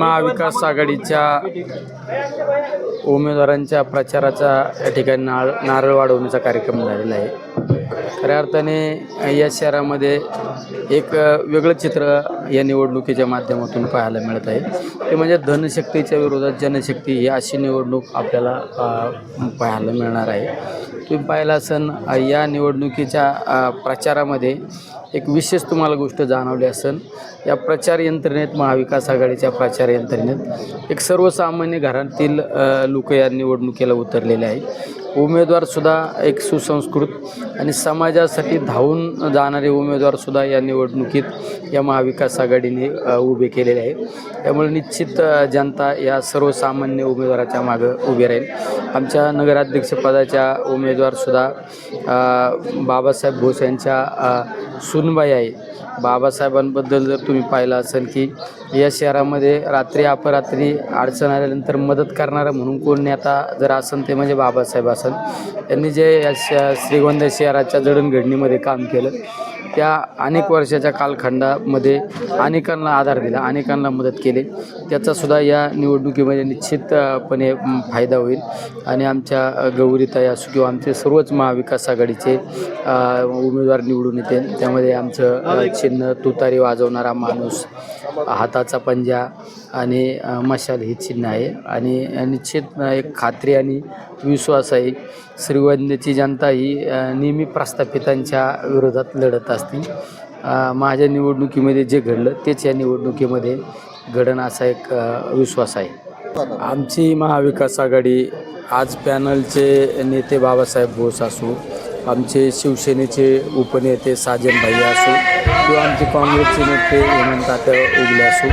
महाविकास आघाडीच्या उमेदवारांच्या प्रचाराचा या ठिकाणी नाळ नारळ वाढवण्याचा कार्यक्रम झालेला आहे. खऱ्या अर्थाने या शहरामध्ये एक वेगळं चित्र या निवडणुकीच्या माध्यमातून पाहायला मिळत आहे. ते म्हणजे धनशक्तीच्या विरोधात जनशक्ती ही अशी निवडणूक आपल्याला पाहायला मिळणार आहे. तुम्ही पाहिला असन या निवडणुकीच्या प्रचारामध्ये एक विशेष तुम्हाला गोष्ट जाणवली असेल या प्रचार यंत्रणेत महाविकास आघाडीच्या प्रचार यंत्रणेत एक सर्वसामान्य घरातील लोक या निवडणुकीला उतरलेले आहे उमेदवारसुद्धा एक सुसंस्कृत आणि समाजासाठी धावून जाणारे उमेदवारसुद्धा या निवडणुकीत या महाविकास आघाडीने उभे केलेले आहे. त्यामुळे निश्चित जनता या सर्वसामान्य उमेदवाराच्या मागं उभी राहील. आमच्या नगराध्यक्षपदाच्या उमेदवारसुद्धा बाबासाहेब भोस यांच्या सुनबाई आहे. बाबासाहेबांबद्दल जर तुम्ही पाहिलं असेल की या शहरामध्ये रात्री अपरात्री अडचण आल्यानंतर मदत करणारं म्हणून कोण नेता जर असेल ते म्हणजे बाबासाहेब असेल. त्यांनी जे या श श्रीगोंदा शहराच्या जडणघडणीमध्ये काम केलं त्या अनेक वर्षाच्या कालखंडामध्ये अनेकांना आधार दिला अनेकांना मदत केली. त्याचासुद्धा या निवडणुकीमध्ये निश्चितपणे फायदा होईल. आणि आमच्या अ, गौरीताई असो किंवा आमचे सर्वच महाविकास आघाडीचे उमेदवार निवडून येते. त्यामध्ये आमचं चिन्ह तुतारी वाजवणारा माणूस हाताचा पंजा आणि मशाल हे चिन्ह आहे. आणि निश्चित एक खात्री आणि विश्वास आहे श्रीवंद्याची जनता ही नेहमी प्रस्थापितांच्या विरोधात लढत असते. माझ्या निवडणुकीमध्ये जे घडलं तेच या निवडणुकीमध्ये घडणं असा एक विश्वास आहे. आमची महाविकास आघाडी आज पॅनलचे नेते बाबासाहेब बोस असो आमचे शिवसेनेचे उपनेते साजन भाई असो किंवा आमचे काँग्रेसचे नेते हेमंत तात्या उगले असो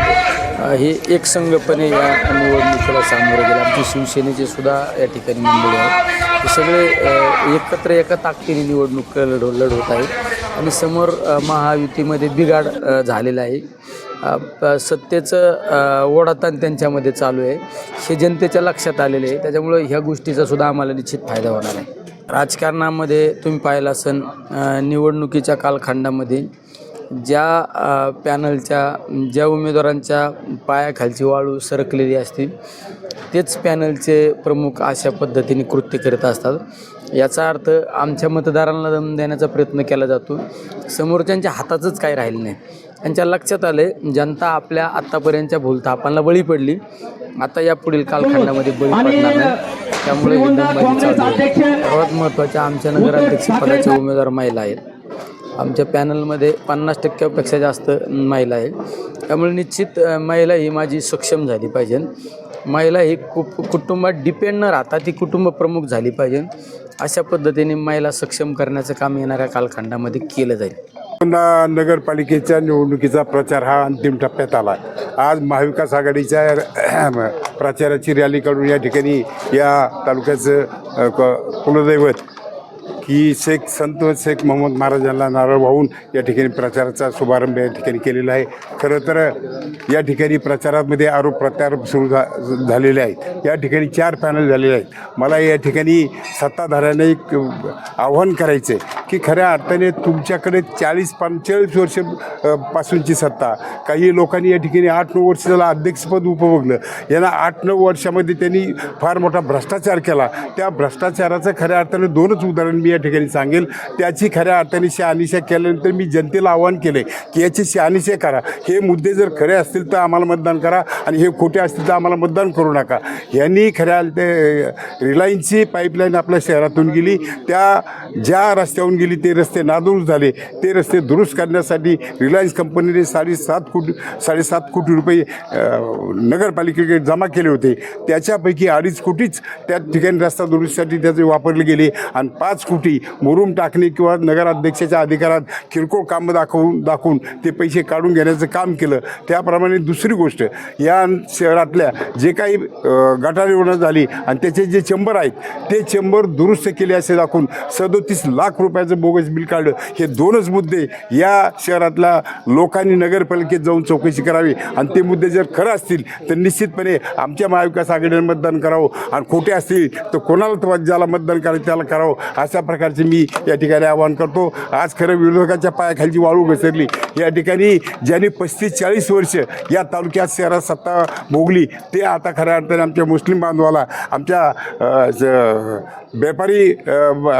हे एकसंघपणे या निवडणुकीला सामोरे गेले. आमचे शिवसेनेचे सुद्धा या ठिकाणी मंडळी आहेत. हे सगळे एकत्र एका ताकदीने निवडणूक लढव लढवत आहेत. आणि समोर महायुतीमध्ये बिघाड झालेला आहे. सत्तेचं अ, ओढाताण त्यांच्यामध्ये चालू आहे. हे जनतेच्या लक्षात आलेले आहे. त्याच्यामुळं ह्या गोष्टीचा सुद्धा आम्हाला निश्चित फायदा होणार आहे. राजकारणामध्ये तुम्ही पाहिलं असन निवडणुकीच्या कालखंडामध्ये ज्या पॅनलच्या ज्या उमेदवारांच्या पायाखालची वाळू सरकलेली असते तेच पॅनलचे प्रमुख अशा पद्धतीने कृत्य करत असतात. याचा अर्थ आमच्या मतदारांना दम देण्याचा प्रयत्न केला जातो. समोरच्यांच्या हाताचंच काही राहिलं नाही. त्यांच्या लक्षात आले जनता आपल्या आत्तापर्यंतच्या भूलथापांना बळी पडली. आता या पुढील कालखंडामध्ये बळी पडणार नाही. त्यामुळे. सर्वात महत्त्वाच्या आमच्या नगराध्यक्ष पदाच्या उमेदवार महिला आहेत. आमच्या पॅनलमध्ये पन्नास टक्क्यापेक्षा जास्त महिला आहे त्यामुळे निश्चित महिला ही माझी सक्षम झाली पाहिजे. महिला ही कु कुटुंबात डिपेंड न राहता ती कुटुंब प्रमुख झाली पाहिजे. अशा पद्धतीने महिला सक्षम करण्याचं काम येणाऱ्या कालखंडामध्ये केलं जाईल. पुन्हा नगरपालिकेच्या निवडणुकीचा प्रचार हा अंतिम टप्प्यात आला. आज महाविकास आघाडीच्या प्रचाराची रॅली काढून या ठिकाणी या तालुक्याचं क- कुलदैवत की शेख संत शेख मोहम्मद महाराजांना नारळ वाहून या ठिकाणी प्रचाराचा शुभारंभ या ठिकाणी केलेला आहे. खरं तर या ठिकाणी प्रचारामध्ये आरोप प्रत्यारोप सुरू झा झालेले आहेत. या ठिकाणी चार पॅनल झालेले आहेत. मला या ठिकाणी सत्ताधाऱ्यांना एक आव्हान करायचं आहे की खऱ्या अर्थाने तुमच्याकडे चाळीस पंचेचाळीस वर्ष पासूनची सत्ता. काही लोकांनी या ठिकाणी आठ नऊ वर्ष त्याला अध्यक्षपद उपभोगलं. यांना आठ नऊ वर्षामध्ये त्यांनी फार मोठा भ्रष्टाचार केला. त्या भ्रष्टाचाराचं खऱ्या अर्थाने दोनच उदाहरण मी या ठिकाणी सांगेल. त्याची खऱ्या अर्थाने शहानिशा केल्यानंतर मी जनतेला आवाहन केले की याची शहानिशा करा. हे मुद्दे जर खरे असतील तर आम्हाला मतदान करा आणि हे खोटे असतील तर आम्हाला मतदान करू नका. यांनी खऱ्या ते रिलायन्सची पाईपलाईन आपल्या शहरातून गेली. त्या ज्या रस्त्याहून गेली ते रस्ते नादुरुस्त झाले. ते रस्ते दुरुस्त करण्यासाठी रिलायन्स कंपनीने साडेसात कोटी साडेसात कोटी रुपये नगरपालिकेकडे जमा केले होते. त्याच्यापैकी अडीच कोटीच त्या ठिकाणी रस्ता दुरुस्तीसाठी त्याचे वापरले गेले आणि पाच कोटी मुरूम टाकणे किंवा नगराध्यक्षाच्या अधिकारात किरकोळ कामं दाखवून दाखवून ते पैसे काढून घेण्याचं काम केलं. त्याप्रमाणे दुसरी गोष्ट या शहरातल्या जे काही अ, झाली आणि त्याचे जे चेंबर आहेत ते चेंबर दुरुस्त केले असे दाखवून सदोतीस लाख रुपयाचं बोगस बिल काढलं. हे दोनच मुद्दे या शहरातल्या लोकांनी नगरपालिकेत जाऊन चौकशी करावी. आणि ते मुद्दे जर खरं असतील तर निश्चितपणे आमच्या महाविकास आघाडीने मतदान करावं. आणि खोटे असतील तर कोणाला ज्याला मतदान करायचं त्याला करावं अशा प्रकारे प्रकारचे मी या ठिकाणी आवाहन करतो. आज खरं विरोधकाच्या पायाखालची वाळू घसरली. या ठिकाणी ज्यांनी पस्तीस चाळीस वर्ष या तालुक्यात शहरात सत्ता भोगली ते आता खऱ्या अर्थाने आमच्या मुस्लिम बांधवाला आमच्या व्यापारी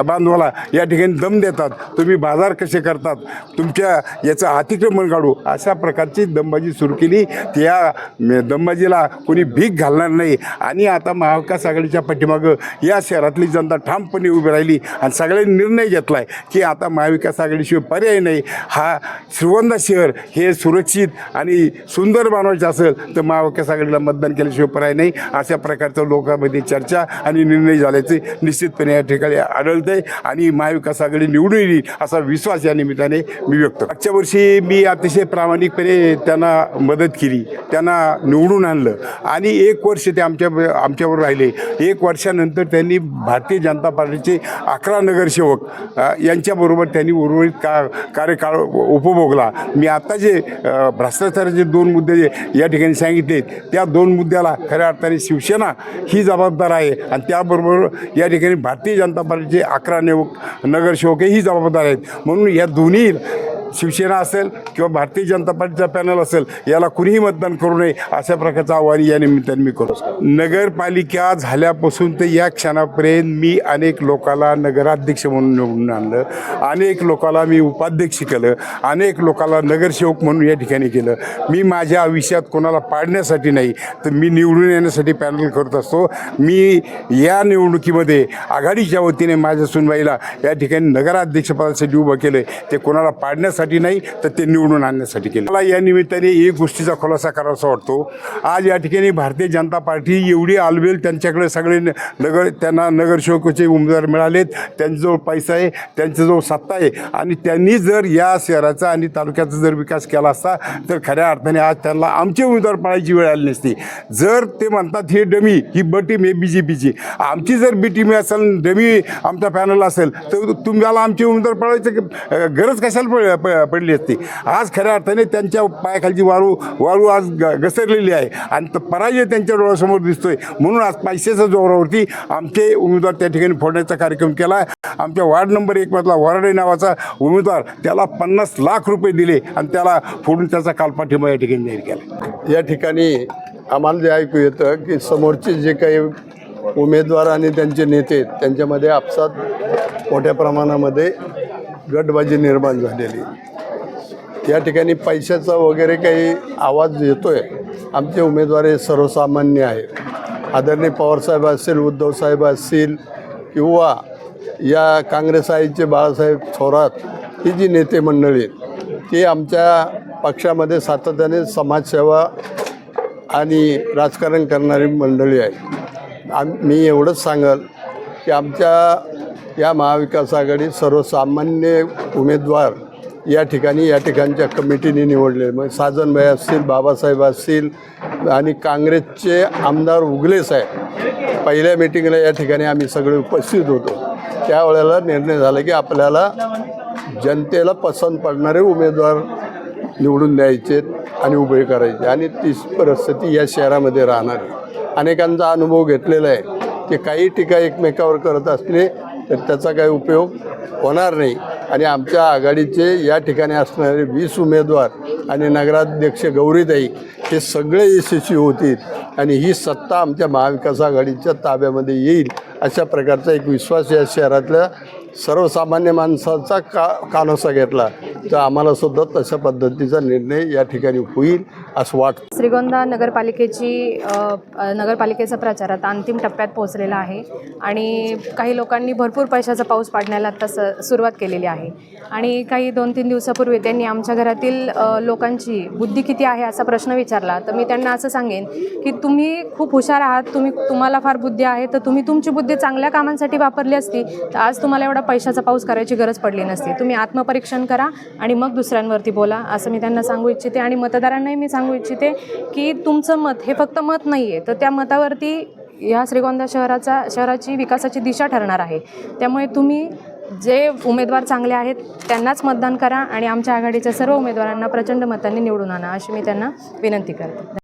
बांधवाला या ठिकाणी दम देतात. तुम्ही बाजार कसे करतात? तुमच्या याचं अतिक्रमण काढू. अशा प्रकारची दमबाजी सुरू केली. त्या दमबाजीला कोणी भीक घालणार नाही. आणि आता महाविकास आघाडीच्या पाठीमागं या शहरातली जनता ठामपणे उभी राहिली आणि सगळ्यांनी निर्णय घेतला आहे की आता महाविकास आघाडीशिवाय पर्याय नाही. हा श्रीवंदा शहर हे सुरक्षित आणि सुंदर बनवायचं असेल तर महाविकास आघाडीला मतदान केल्याशिवाय पर्याय नाही. अशा प्रकारचं लोकांमध्ये चर्चा आणि निर्णय झाल्याचे निश्चितपणे या ठिकाणी आढळतं आहे आणि महाविकास आघाडी निवडून येईल असा विश्वास या निमित्ताने मी व्यक्त मागच्या वर्षी मी अतिशय प्रामाणिकपणे त्यांना मदत केली. त्यांना निवडून आणलं. आणि एक वर्ष ते आमच्या आमच्यावर राहिले. एक वर्षानंतर त्यांनी भारतीय जनता पार्टीचे अकरा नगरसेवक यांच्याबरोबर त्यांनी उर्वरित का कार्यकाळ उपभोगला. मी आत्ता जे भ्रष्टाचाराचे दोन मुद्दे जे या ठिकाणी सांगितले त्या दोन मुद्द्याला खऱ्या अर्थाने शिवसेना ही जबाबदार आहे आणि त्याबरोबर या ठिकाणी भारतीय जनता पार्टीचे अकरा नेवक नगरसेवक ही जबाबदार आहेत. म्हणून या दोन्ही शिवसेना असेल किंवा भारतीय जनता पार्टीचा पॅनल असेल याला कुणीही मतदान करू नये अशा प्रकारचं आव्हान या निमित्ताने मी करू नगरपालिका झाल्यापासून ते या क्षणापर्यंत मी अनेक लोकाला नगराध्यक्ष म्हणून निवडून आणलं. अनेक लोकाला मी उपाध्यक्ष केलं. अनेक लोकाला नगरसेवक म्हणून या ठिकाणी केलं. मी माझ्या आयुष्यात कोणाला पाडण्यासाठी नाही तर मी निवडून येण्यासाठी पॅनल करत असतो. मी या निवडणुकीमध्ये आघाडीच्या वतीने माझ्या सुनबाईला या ठिकाणी नगराध्यक्षपदासाठी उभं केलं ते कोणाला पाडण्यासाठी नाही तर ते निवडून आणण्यासाठी केलं. मला या निमित्ताने एक गोष्टीचा खुलासा करावासा वाटतो. आज या ठिकाणी भारतीय जनता पार्टी एवढी आलवेल त्यांच्याकडे सगळे न- नगर त्यांना नगरसेवकाचे उमेदवार मिळालेत त्यांच्याजवळ पैसा आहे त्यांच्याजवळ सत्ता आहे आणि त्यांनी जर या शहराचा आणि तालुक्याचा जर विकास केला असता तर खऱ्या अर्थाने आज त्यांना आमचे उमेदवार पाळायची वेळ आली नसती. जर ते म्हणतात हे डमी ही ब टीम आहे बी जे पीची. आमची जर बी टीम असेल डमी आमचा पॅनल असेल तर तुम्हाला आमचे उमेदवार पळायचं गरज कशाला पड प- पडली असती. आज खऱ्या अर्थाने त्यांच्या पायाखालची वाळू वाळू आज ग घसरलेली आहे. आणि पराजय त्यांच्या डोळ्यासमोर दिसतोय. म्हणून आज पैशाच्या जोरावरती आमचे उमेदवार त्या ठिकाणी फोडण्याचा कार्यक्रम केला. आहे आमच्या वार्ड नंबर एकमधला वराडे नावाचा उमेदवार त्याला पन्नास लाख रुपये दिले आणि त्याला फोडून त्याचा कालपाठिंबा या ठिकाणी जाहीर केला. या ठिकाणी आम्हाला जे ऐकू येतं की समोरचे जे काही उमेदवार आणि त्यांचे नेते त्यांच्यामध्ये आपसात मोठ्या प्रमाणामध्ये गटबाजी निर्माण झालेली. या ठिकाणी पैशाचा वगैरे काही आवाज येतो आहे आमचे उमेदवार हे सर्वसामान्य आहे. आदरणीय पवारसाहेब असतील उद्धवसाहेब असतील किंवा या काँग्रेस आईचे बाळासाहेब थोरात ही जी नेते मंडळी आहेत ती आमच्या पक्षामध्ये सातत्याने समाजसेवा आणि राजकारण करणारी मंडळी आहे आम मी एवढंच सांगल की आमच्या या महाविकास आघाडीत सर्वसामान्य उमेदवार या ठिकाणी या ठिकाणच्या कमिटीने निवडले. मग साजनभाई असतील बाबासाहेब असतील आणि काँग्रेसचे आमदार उगले साहेब. पहिल्या मिटिंगला या ठिकाणी आम्ही सगळे उपस्थित होतो. त्यावेळेला निर्णय झाला की आपल्याला जनतेला पसंत पडणारे उमेदवार निवडून द्यायचे आणि उभे करायचे. आणि तीच परिस्थिती या शहरामध्ये राहणार अनेकांचा अनुभव घेतलेला आहे की काही टीका एकमेकावर करत असले तर त्याचा काही उपयोग होणार नाही. आणि आमच्या आघाडीचे या ठिकाणी असणारे वीस उमेदवार आणि नगराध्यक्ष गौरीताई हे सगळे यशस्वी होतील आणि ही सत्ता आमच्या महाविकास आघाडीच्या ताब्यामध्ये येईल अशा प्रकारचा एक विश्वास या शहरातल्या सर्वसामान्य माणसाचा का कानोसा घेतला. तर आम्हाला सुद्धा तशा पद्धतीचा निर्णय या ठिकाणी होईल असं वाटतं. श्रीगोंदा नगरपालिकेची अ, नगरपालिकेचा प्रचार आता अंतिम टप्प्यात पोहोचलेला आहे आणि काही लोकांनी भरपूर पैशाचा पाऊस पाडण्याला आता स सुरुवात केलेली आहे. आणि काही दोन तीन दिवसापूर्वी त्यांनी आमच्या घरातील अ, लोकांची बुद्धी किती आहे असा प्रश्न विचारला. तर मी त्यांना असं सांगेन की तुम्ही खूप हुशार आहात तुम्ही तुम्हाला फार बुद्धी आहे तर तुम्ही तुमची बुद्धी चांगल्या कामांसाठी वापरली असती तर आज तुम्हाला एवढा पैशाचा पाऊस करायची गरज पडली नसती. तुम्ही आत्मपरीक्षण करा आणि मग दुसऱ्यांवरती बोला असं मी त्यांना सांगू इच्छिते आणि मतदारांनाही मी सांगू इच्छिते की तुमचं मत हे फक्त मत नाही आहे तर त्या मतावरती ह्या श्रीगोंदा शहराचा शहराची विकासाची दिशा ठरणार आहे. त्यामुळे तुम्ही जे उमेदवार चांगले आहेत त्यांनाच मतदान करा आणि आमच्या आघाडीच्या सर्व उमेदवारांना प्रचंड मतांनी निवडून आणा अशी मी त्यांना विनंती करते.